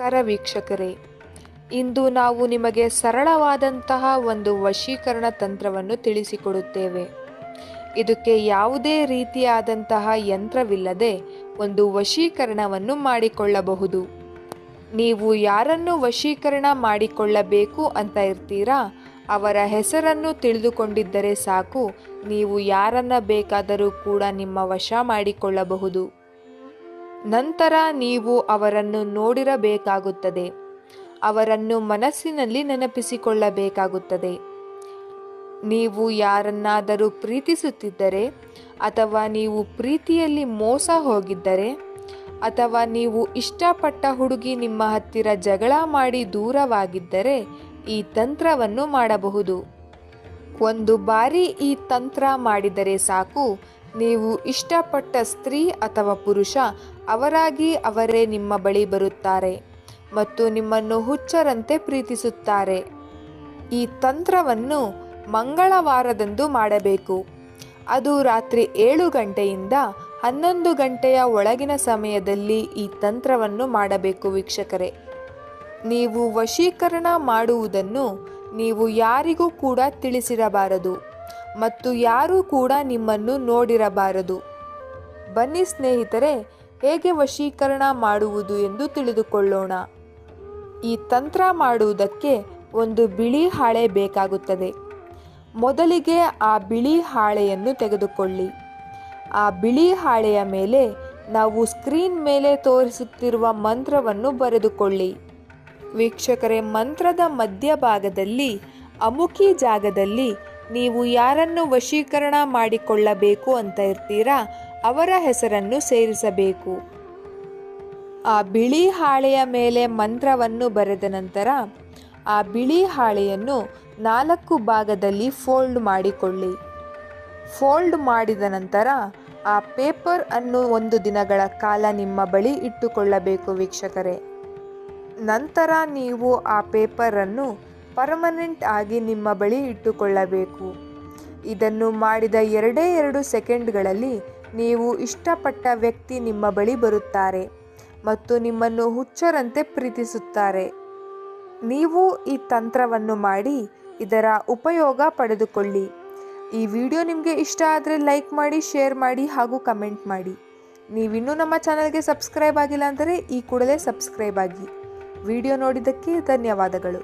ನಮಸ್ಕಾರ ವೀಕ್ಷಕರೇ. ಇಂದು ನಾವು ನಿಮಗೆ ಸರಳವಾದಂತಹ ಒಂದು ವಶೀಕರಣ ತಂತ್ರವನ್ನು ತಿಳಿಸಿಕೊಡುತ್ತೇವೆ. ಇದಕ್ಕೆ ಯಾವುದೇ ರೀತಿಯಾದಂತಹ ಯಂತ್ರವಿಲ್ಲದೆ ಒಂದು ವಶೀಕರಣವನ್ನು ಮಾಡಿಕೊಳ್ಳಬಹುದು. ನೀವು ಯಾರನ್ನು ವಶೀಕರಣ ಮಾಡಿಕೊಳ್ಳಬೇಕು ಅಂತ ಇರ್ತೀರಾ? ಅವರ ಹೆಸರನ್ನು ತಿಳಿದುಕೊಂಡಿದ್ದರೆ ಸಾಕು, ನೀವು ಯಾರನ್ನ ಬೇಕಾದರೂ ಕೂಡ ನಿಮ್ಮ ವಶ ಮಾಡಿಕೊಳ್ಳಬಹುದು. ನಂತರ ನೀವು ಅವರನ್ನು ನೋಡಿರಬೇಕಾಗುತ್ತದೆ. ಅವರನ್ನು ಮನಸ್ಸಿನಲ್ಲಿ ನೆನಪಿಸಿಕೊಳ್ಳಬೇಕಾಗುತ್ತದೆ. ನೀವು ಯಾರನ್ನಾದರೂ ಪ್ರೀತಿಸುತ್ತಿದ್ದರೆ, ಅಥವಾ ನೀವು ಪ್ರೀತಿಯಲ್ಲಿ ಮೋಸ ಹೋಗಿದ್ದರೆ, ಅಥವಾ ನೀವು ಇಷ್ಟಪಟ್ಟ ಹುಡುಗಿ ನಿಮ್ಮ ಹತ್ತಿರ ಜಗಳ ಮಾಡಿ ದೂರವಾಗಿದ್ದರೆ, ಈ ತಂತ್ರವನ್ನು ಮಾಡಬಹುದು. ಒಂದು ಬಾರಿ ಈ ತಂತ್ರ ಮಾಡಿದರೆ ಸಾಕು ನೀವು ಇಷ್ಟಪಟ್ಟ ಸ್ತ್ರೀ ಅಥವಾ ಪುರುಷ, ಅವರಾಗಿ ಅವರೇ ನಿಮ್ಮ ಬಳಿ ಬರುತ್ತಾರೆ ಮತ್ತು ನಿಮ್ಮನ್ನು ಹುಚ್ಚರಂತೆ ಪ್ರೀತಿಸುತ್ತಾರೆ. ಈ ತಂತ್ರವನ್ನು ಮಂಗಳವಾರದಂದು ಮಾಡಬೇಕು. ಅದು ರಾತ್ರಿ ಏಳು ಗಂಟೆಯಿಂದ ಹನ್ನೊಂದು ಗಂಟೆಯ ಒಳಗಿನ ಸಮಯದಲ್ಲಿ ಈ ತಂತ್ರವನ್ನು ಮಾಡಬೇಕು ವೀಕ್ಷಕರೇ. ನೀವು ವಶೀಕರಣ ಮಾಡುವುದನ್ನು ನೀವು ಯಾರಿಗೂ ಕೂಡ ತಿಳಿಸಿರಬಾರದು. ಮತ್ತು ಯಾರೂ ಕೂಡ ನಿಮ್ಮನ್ನು ನೋಡಿರಬಾರದು. ಬನ್ನಿ ಸ್ನೇಹಿತರೆ, ಹೇಗೆ ವಶೀಕರಣ ಮಾಡುವುದು ಎಂದು ತಿಳಿದುಕೊಳ್ಳೋಣ. ಈ ತಂತ್ರ ಮಾಡುವುದಕ್ಕೆ ಒಂದು ಬಿಳಿ ಹಾಳೆ ಬೇಕಾಗುತ್ತದೆ. ಮೊದಲಿಗೆ ಆ ಬಿಳಿ ಹಾಳೆಯನ್ನು ತೆಗೆದುಕೊಳ್ಳಿ. ಆ ಬಿಳಿ ಹಾಳೆಯ ಮೇಲೆ ನಾವು ಸ್ಕ್ರೀನ್ ಮೇಲೆ ತೋರಿಸುತ್ತಿರುವ ಮಂತ್ರವನ್ನು ಬರೆದುಕೊಳ್ಳಿ. ವೀಕ್ಷಕರೇ, ಮಂತ್ರದ ಮಧ್ಯಭಾಗದಲ್ಲಿ, ಅಮುಖಿ ಜಾಗದಲ್ಲಿ ನೀವು ಯಾರನ್ನು ವಶೀಕರಣ ಮಾಡಿಕೊಳ್ಳಬೇಕು ಅಂತ ಇರ್ತೀರಾ, ಅವರ ಹೆಸರನ್ನು ಸೇರಿಸಬೇಕು. ಆ ಬಿಳಿ ಹಾಳೆಯ ಮೇಲೆ ಮಂತ್ರವನ್ನು ಬರೆದ ನಂತರ, ಆ ಬಿಳಿ ಹಾಳೆಯನ್ನು ನಾಲ್ಕು ಭಾಗದಲ್ಲಿ ಫೋಲ್ಡ್ ಮಾಡಿಕೊಳ್ಳಿ. ಫೋಲ್ಡ್ ಮಾಡಿದ ನಂತರ, ಆ ಪೇಪರ್ ಅನ್ನು ಒಂದು ದಿನಗಳ ಕಾಲ ನಿಮ್ಮ ಬಳಿ ಇಟ್ಟುಕೊಳ್ಳಬೇಕು ವೀಕ್ಷಕರೇ. ನಂತರ ನೀವು ಆ ಪೇಪರನ್ನು ಪರ್ಮನೆಂಟ್ ಆಗಿ ನಿಮ್ಮ ಬಳಿ ಇಟ್ಟುಕೊಳ್ಳಬೇಕು. ಇದನ್ನು ಮಾಡಿದ ಎರಡೇ ಎರಡು ಸೆಕೆಂಡ್ಗಳಲ್ಲಿ ನೀವು ಇಷ್ಟಪಟ್ಟ ವ್ಯಕ್ತಿ ನಿಮ್ಮ ಬಳಿ ಬರುತ್ತಾರೆ ಮತ್ತು ನಿಮ್ಮನ್ನು ಹುಚ್ಚರಂತೆ ಪ್ರೀತಿಸುತ್ತಾರೆ. ನೀವು ಈ ತಂತ್ರವನ್ನು ಮಾಡಿ ಇದರ ಉಪಯೋಗ ಪಡೆದುಕೊಳ್ಳಿ. ಈ ವಿಡಿಯೋ ನಿಮಗೆ ಇಷ್ಟ ಆದರೆ ಲೈಕ್ ಮಾಡಿ, ಶೇರ್ ಮಾಡಿ ಹಾಗೂ ಕಮೆಂಟ್ ಮಾಡಿ. ನೀವಿನ್ನೂ ನಮ್ಮ ಚಾನಲ್ಗೆ ಸಬ್ಸ್ಕ್ರೈಬ್ ಆಗಿಲ್ಲ ಅಂದರೆ ಈ ಕೂಡಲೇ ಸಬ್ಸ್ಕ್ರೈಬ್ ಆಗಿ. ವಿಡಿಯೋ ನೋಡಿದ್ದಕ್ಕೆ ಧನ್ಯವಾದಗಳು.